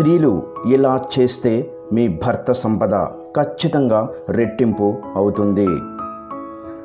స్త్రీలు ఇలా చేస్తే మీ భర్త సంపద ఖచ్చితంగా రెట్టింపు అవుతుంది.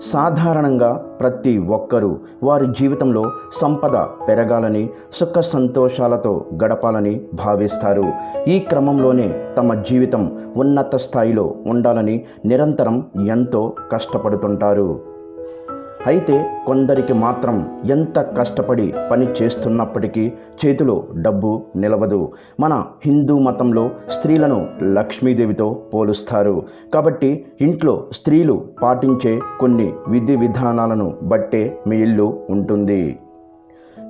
సాధారణంగా ప్రతి ఒక్కరూ వారి జీవితంలో సంపద పెరగాలని సుఖ సంతోషాలతో గడపాలని భావిస్తారు. ఈ క్రమంలోనే తమ జీవితం ఉన్నత స్థాయిలో ఉండాలని నిరంతరం ఎంతో కష్టపడుతుంటారు. అయితే కొందరికి మాత్రం ఎంత కష్టపడి పని చేస్తున్నప్పటికీ చేతిలో డబ్బు నిలవదు. మన హిందూ మతంలో స్త్రీలను లక్ష్మీదేవితో పోలుస్తారు. కాబట్టి ఇంట్లో స్త్రీలు పాటించే కొన్ని విధి విధానాలను బట్టే మీ ఇల్లు ఉంటుంది.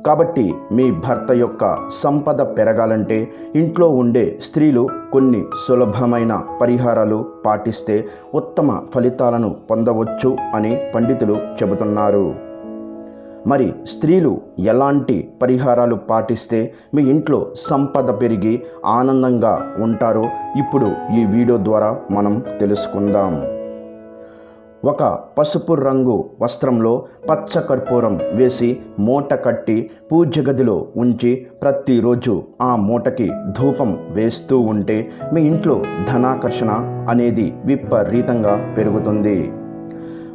కాబట్టి మీ భర్త యొక్క సంపద పెరగాలంటే ఇంట్లో ఉండే స్త్రీలు కొన్ని సులభమైన పరిహారాలు పాటిస్తే ఉత్తమ ఫలితాలను పొందవచ్చు అని పండితులు చెబుతున్నారు. మరి స్త్రీలు ఎలాంటి పరిహారాలు పాటిస్తే మీ ఇంట్లో సంపద పెరిగి ఆనందంగా ఉంటారో ఇప్పుడు ఈ వీడియో ద్వారా మనం తెలుసుకుందాం. ఒక పసుపు రంగు వస్త్రంలో పచ్చ కర్పూరం వేసి మూట కట్టి పూజ గదిలో ఉంచి ప్రతిరోజు ఆ మూటకి ధూపం వేస్తూ ఉంటే మీ ఇంట్లో ధనాకర్షణ అనేది విపరీతంగా పెరుగుతుంది.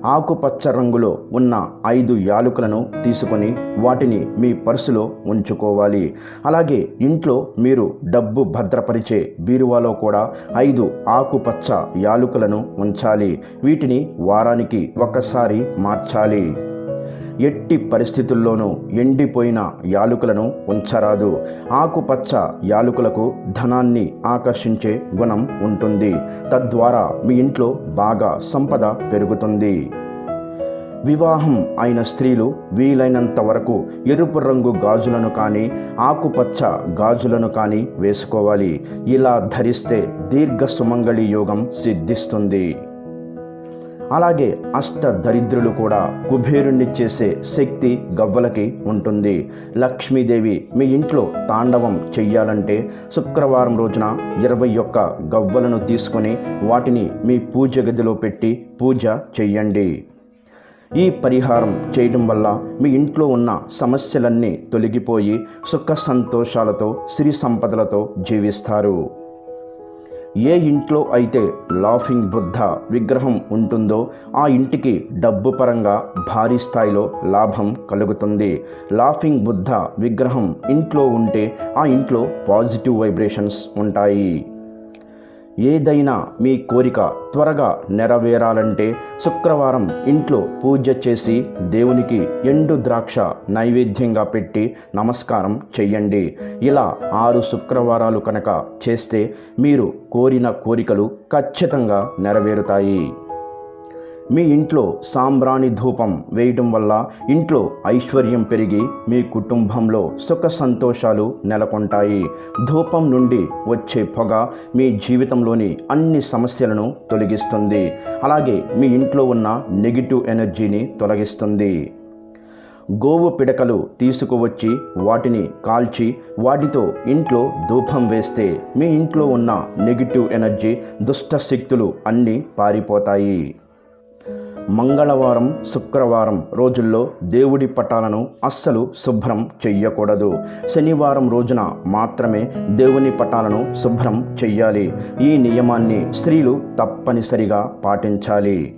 ఆకుపచ్చ రంగులో ఉన్న ఐదు యాలుకలను తీసుకొని వాటిని మీ పర్సులో ఉంచుకోవాలి. అలాగే ఇంట్లో మీరు డబ్బు భద్రపరిచే బీరువాలో కూడా ఐదు ఆకుపచ్చ యాలుకలను ఉంచాలి. వీటిని వారానికి ఒకసారి మార్చాలి. ఎట్టి పరిస్థితుల్లోనూ ఎండిపోయిన యాలుకలను ఉంచరాదు. ఆకుపచ్చ యాలుకలకు ధనాన్ని ఆకర్షించే గుణం ఉంటుంది. తద్వారా మీ ఇంట్లో బాగా సంపద పెరుగుతుంది. వివాహం అయిన స్త్రీలు వీలైనంత వరకు ఎరుపు రంగు గాజులను కానీ ఆకుపచ్చ గాజులను కానీ వేసుకోవాలి. ఇలా ధరిస్తే దీర్ఘ సుమంగళి యోగం సిద్ధిస్తుంది. అలాగే అష్ట దరిద్రులు కూడా కుబేరుణ్ణి చేసే శక్తి గవ్వలకి ఉంటుంది. లక్ష్మీదేవి మీ ఇంట్లో తాండవం చెయ్యాలంటే శుక్రవారం రోజున ఇరవై ఒక్క గవ్వలను తీసుకొని వాటిని మీ పూజ గదిలో పెట్టి పూజ చెయ్యండి. ఈ పరిహారం చేయడం వల్ల మీ ఇంట్లో ఉన్న సమస్యలన్నీ తొలగిపోయి సుఖ సంతోషాలతో సిరి సంపదలతో జీవిస్తారు. ఏ ఇంట్లో అయితే లాఫింగ్ బుద్ధ విగ్రహం ఉంటుందో ఆ ఇంటికి డబ్బు పరంగా భారీ స్థాయిలో లాభం కలుగుతుంది. లాఫింగ్ బుద్ధ విగ్రహం ఇంట్లో ఉంటే ఆ ఇంట్లో పాజిటివ్ వైబ్రేషన్స్ ఉంటాయి. ఏదైనా మీ కోరిక త్వరగా నెరవేరాలంటే శుక్రవారం ఇంట్లో పూజ చేసి దేవునికి ఎండు ద్రాక్ష నైవేద్యంగా పెట్టి నమస్కారం చెయ్యండి. ఇలా ఆరు శుక్రవారాలు కనుక చేస్తే మీరు కోరిన కోరికలు ఖచ్చితంగా నెరవేరుతాయి. మీ ఇంట్లో సాంబ్రాణి ధూపం వేయటం వల్ల ఇంట్లో ఐశ్వర్యం పెరిగి మీ కుటుంబంలో సుఖ సంతోషాలు నెలకొంటాయి. ధూపం నుండి వచ్చే పొగ మీ జీవితంలోని అన్ని సమస్యలను తొలగిస్తుంది. అలాగే మీ ఇంట్లో ఉన్న నెగిటివ్ ఎనర్జీని తొలగిస్తుంది. గోవు పిడకలు తీసుకువచ్చి వాటిని కాల్చి వాటితో ఇంట్లో ధూపం వేస్తే మీ ఇంట్లో ఉన్న నెగిటివ్ ఎనర్జీ దుష్ట శక్తులు అన్నీ పారిపోతాయి. మంగళవారం శుక్రవారం రోజుల్లో దేవుడి పటాలను అస్సలు శుభ్రం చెయ్యకూడదు. శనివారం రోజున మాత్రమే దేవుని పటాలను శుభ్రం చెయ్యాలి. ఈ నియమాన్ని స్త్రీలు తప్పనిసరిగా పాటించాలి.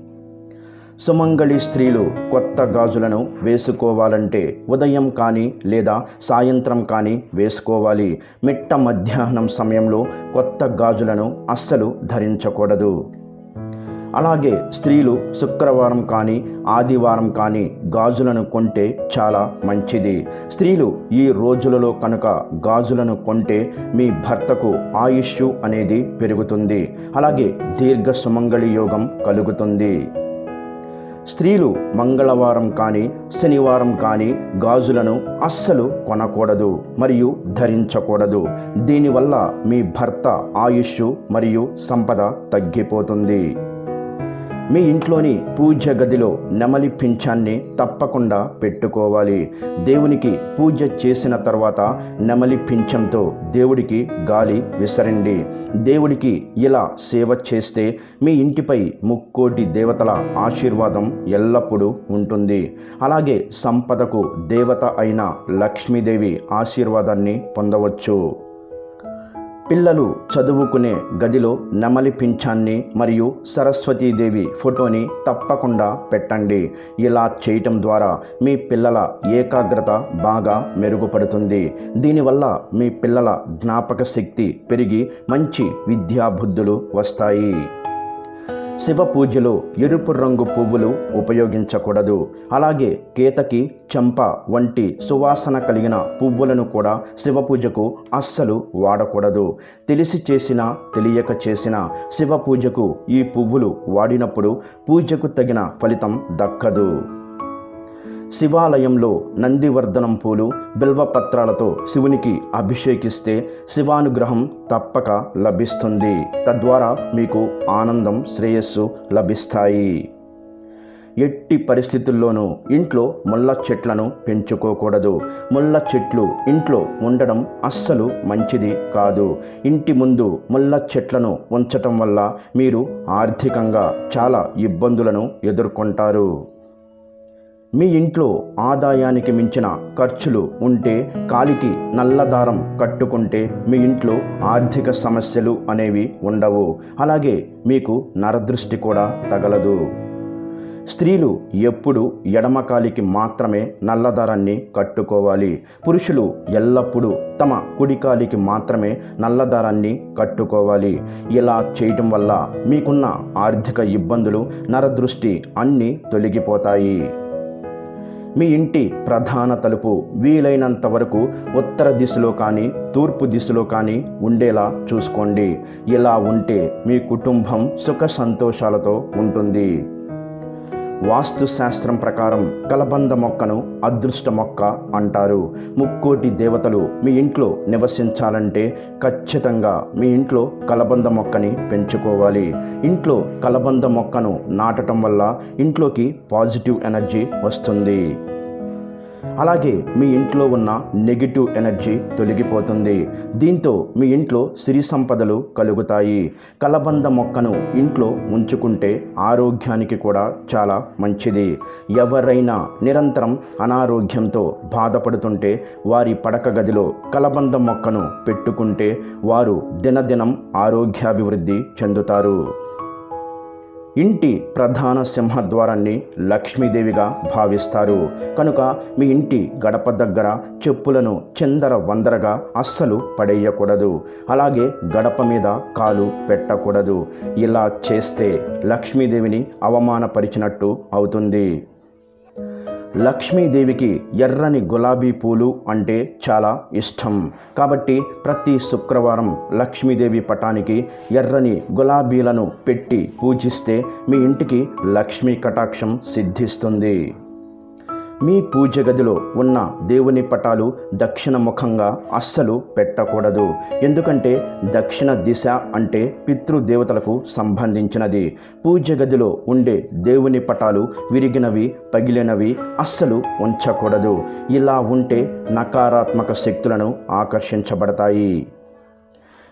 సుమంగళి స్త్రీలు కొత్త గాజులను వేసుకోవాలంటే ఉదయం కానీ లేదా సాయంత్రం కానీ వేసుకోవాలి. మిట్ట మధ్యాహ్నం సమయంలో కొత్త గాజులను అస్సలు ధరించకూడదు. అలాగే స్త్రీలు శుక్రవారం కానీ ఆదివారం కానీ గాజులను కొంటే చాలా మంచిది. స్త్రీలు ఈ రోజులలో కనుక గాజులను కొంటే మీ భర్తకు ఆయుష్ అనేది పెరుగుతుంది. అలాగే దీర్ఘ సుమంగళి యోగం కలుగుతుంది. స్త్రీలు మంగళవారం కానీ శనివారం కానీ గాజులను అస్సలు కొనకూడదు మరియు ధరించకూడదు. దీనివల్ల మీ భర్త ఆయుష్ మరియు సంపద తగ్గిపోతుంది. మీ ఇంట్లోని పూజ గదిలో నెమలి పింఛాన్ని తప్పకుండా పెట్టుకోవాలి. దేవునికి పూజ చేసిన తర్వాత నెమలి పింఛంతో దేవుడికి గాలి విసరండి. దేవుడికి ఇలా సేవ చేస్తే మీ ఇంటిపై ముక్కోటి దేవతల ఆశీర్వాదం ఎల్లప్పుడూ ఉంటుంది. అలాగే సంపదకు దేవత అయిన లక్ష్మీదేవి ఆశీర్వాదాన్ని పొందవచ్చు. పిల్లలు చదువుకునే గదిలో నెమలి పింఛాన్ని మరియు సరస్వతీదేవి ఫోటోని తప్పకుండా పెట్టండి. ఇలా చేయటం ద్వారా మీ పిల్లల ఏకాగ్రత బాగా మెరుగుపడుతుంది. దీనివల్ల మీ పిల్లల జ్ఞాపక శక్తి పెరిగి మంచి విద్యాబుద్ధులు వస్తాయి. శివ పూజలో ఎరుపు రంగు పువ్వులు ఉపయోగించకూడదు. అలాగే కేతకి చంప వంటి సువాసన కలిగిన పువ్వులను కూడా శివ పూజకు అస్సలు వాడకూడదు. తెలిసి చేసిన తెలియక చేసిన శివ పూజకు ఈ పువ్వులు వాడినప్పుడు పూజకు తగిన ఫలితం దక్కదు. శివాలయంలో నందివర్ధనం పూలు బిల్వపత్రాలతో శివునికి అభిషేకిస్తే శివానుగ్రహం తప్పక లభిస్తుంది. తద్వారా మీకు ఆనందం శ్రేయస్సు లభిస్తాయి. ఎట్టి పరిస్థితుల్లోనూ ఇంట్లో ముళ్ళ చెట్లను పెంచుకోకూడదు. ముళ్ళ చెట్లు ఇంట్లో ఉండడం అస్సలు మంచిది కాదు. ఇంటి ముందు ముళ్ళ చెట్లను ఉంచటం వల్ల మీరు ఆర్థికంగా చాలా ఇబ్బందులను ఎదుర్కొంటారు. మీ ఇంట్లో ఆదాయానికి మించిన ఖర్చులు ఉంటే కాలికి నల్లదారం కట్టుకుంటే మీ ఇంట్లో ఆర్థిక సమస్యలు అనేవి ఉండవు. అలాగే మీకు నరదృష్టి కూడా తగలదు. స్త్రీలు ఎప్పుడు ఎడమకాలికి మాత్రమే నల్లదారాన్ని కట్టుకోవాలి. పురుషులు ఎల్లప్పుడూ తమ కుడికాలికి మాత్రమే నల్లదారాన్ని కట్టుకోవాలి. ఇలా చేయటం వల్ల మీకున్న ఆర్థిక ఇబ్బందులు నరదృష్టి అన్నీ తొలగిపోతాయి. మీ ఇంటి ప్రధాన తలుపు వీలైనంత వరకు ఉత్తర దిశలో కానీ తూర్పు దిశలో కానీ ఉండేలా చూసుకోండి. ఇలా ఉంటే మీ కుటుంబం సుఖ సంతోషాలతో ఉంటుంది. వాస్తుశాస్త్రం ప్రకారం కలబంద మొక్కను అదృష్ట మొక్క అంటారు. ముక్కోటి దేవతలు మీ ఇంట్లో నివసించాలంటే ఖచ్చితంగా మీ ఇంట్లో కలబంద మొక్కని పెంచుకోవాలి. ఇంట్లో కలబంద మొక్కను నాటడం వల్ల ఇంట్లోకి పాజిటివ్ ఎనర్జీ వస్తుంది. అలాగే మీ ఇంట్లో ఉన్న నెగిటివ్ ఎనర్జీ తొలగిపోతుంది. దీంతో మీ ఇంట్లో సిరి సంపదలు కలుగుతాయి. కలబంద మొక్కను ఇంట్లో ఉంచుకుంటే ఆరోగ్యానికి కూడా చాలా మంచిది. ఎవరైనా నిరంతరం అనారోగ్యంతో బాధపడుతుంటే వారి పడక గదిలో కలబంద మొక్కను పెట్టుకుంటే వారు దినదినం ఆరోగ్యాభివృద్ధి చెందుతారు. ఇంటి ప్రధాన సింహద్వారాన్ని లక్ష్మీదేవిగా భావిస్తారు. కనుక మీ ఇంటి గడప దగ్గర చెప్పులను చిందర వందరగా అస్సలు పడేయకూడదు. అలాగే గడప మీద కాలు పెట్టకూడదు. ఇలా చేస్తే లక్ష్మీదేవిని అవమానపరిచినట్టు అవుతుంది. లక్ష్మీదేవికి ఎర్రని గులాబీ పూలు అంటే చాలా ఇష్టం. కాబట్టి ప్రతి శుక్రవారం లక్ష్మీదేవి పటానికి ఎర్రని గులాబీలను పెట్టి పూజిస్తే మీ ఇంటికి లక్ష్మీ కటాక్షం సిద్ధిస్తుంది. మీ పూజ గదిలో ఉన్న దేవుని పటాలు దక్షిణ ముఖంగా అస్సలు పెట్టకూడదు. ఎందుకంటే దక్షిణ దిశ అంటే పితృదేవతలకు సంబంధించినది. పూజ గదిలో ఉండే దేవుని పటాలు విరిగినవి పగిలినవి అస్సలు ఉంచకూడదు. ఇలా ఉంటే నకారాత్మక శక్తులను ఆకర్షించబడతాయి.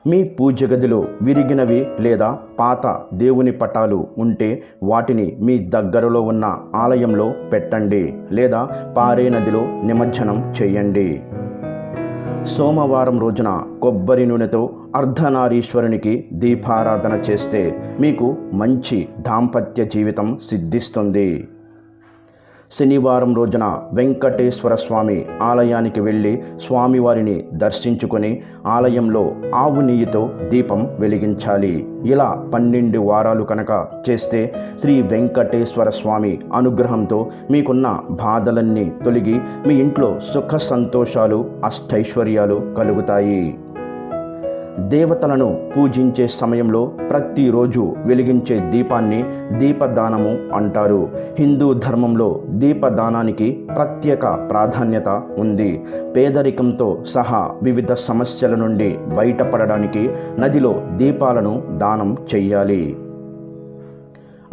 మీ పూజ గదిలో విరిగినవి లేదా పాత దేవుని పటాలు ఉంటే వాటిని మీ దగ్గరలో ఉన్న ఆలయంలో పెట్టండి లేదా పారే నదిలో నిమజ్జనం చేయండి. సోమవారం రోజున కొబ్బరి నూనెతో అర్ధనారీశ్వరునికి దీపారాధన చేస్తే మీకు మంచి దాంపత్య జీవితం సిద్ధిస్తుంది. శనివారం రోజున వెంకటేశ్వర స్వామి ఆలయానికి వెళ్ళి స్వామివారిని దర్శించుకొని ఆలయంలో ఆవు నెయ్యితో దీపం వెలిగించాలి. ఇలా పన్నెండు వారాలు కనుక చేస్తే శ్రీ వెంకటేశ్వర స్వామి అనుగ్రహంతో మీకున్న బాధలన్నీ తొలగి మీ ఇంట్లో సుఖ సంతోషాలు అష్టైశ్వర్యాలు కలుగుతాయి. దేవతలను పూజించే సమయంలో ప్రతిరోజు వెలిగించే దీపాన్ని దీపదానము అంటారు. హిందూ ధర్మంలో దీపదానానికి ప్రత్యేక ప్రాధాన్యత ఉంది. పేదరికంతో సహా వివిధ సమస్యల నుండి బయటపడడానికి నదిలో దీపాలను దానం చెయ్యాలి.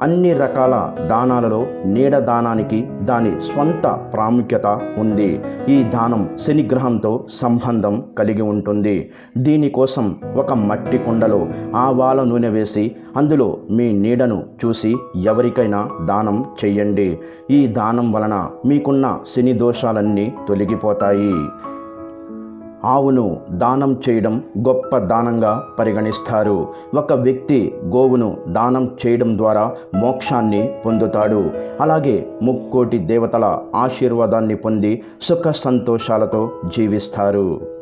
అన్ని రకాల దానాలలో నీడ దానానికి దాని స్వంత ప్రాముఖ్యత ఉంది. ఈ దానం శనిగ్రహంతో సంబంధం కలిగి ఉంటుంది. దీనికోసం ఒక మట్టి కుండలో ఆవాల నూనె వేసి అందులో మీ నీడను చూసి ఎవరికైనా దానం చెయ్యండి. ఈ దానం వలన మీకున్న శని దోషాలన్నీ తొలగిపోతాయి. ఆవును దానం చేయడం గొప్ప దానంగా పరిగణిస్తారు. ఒక వ్యక్తి గోవును దానం చేయడం ద్వారా మోక్షాన్ని పొందుతాడు. అలాగే ముక్కోటి దేవతల ఆశీర్వాదాన్ని పొంది సుఖ సంతోషాలతో జీవిస్తారు.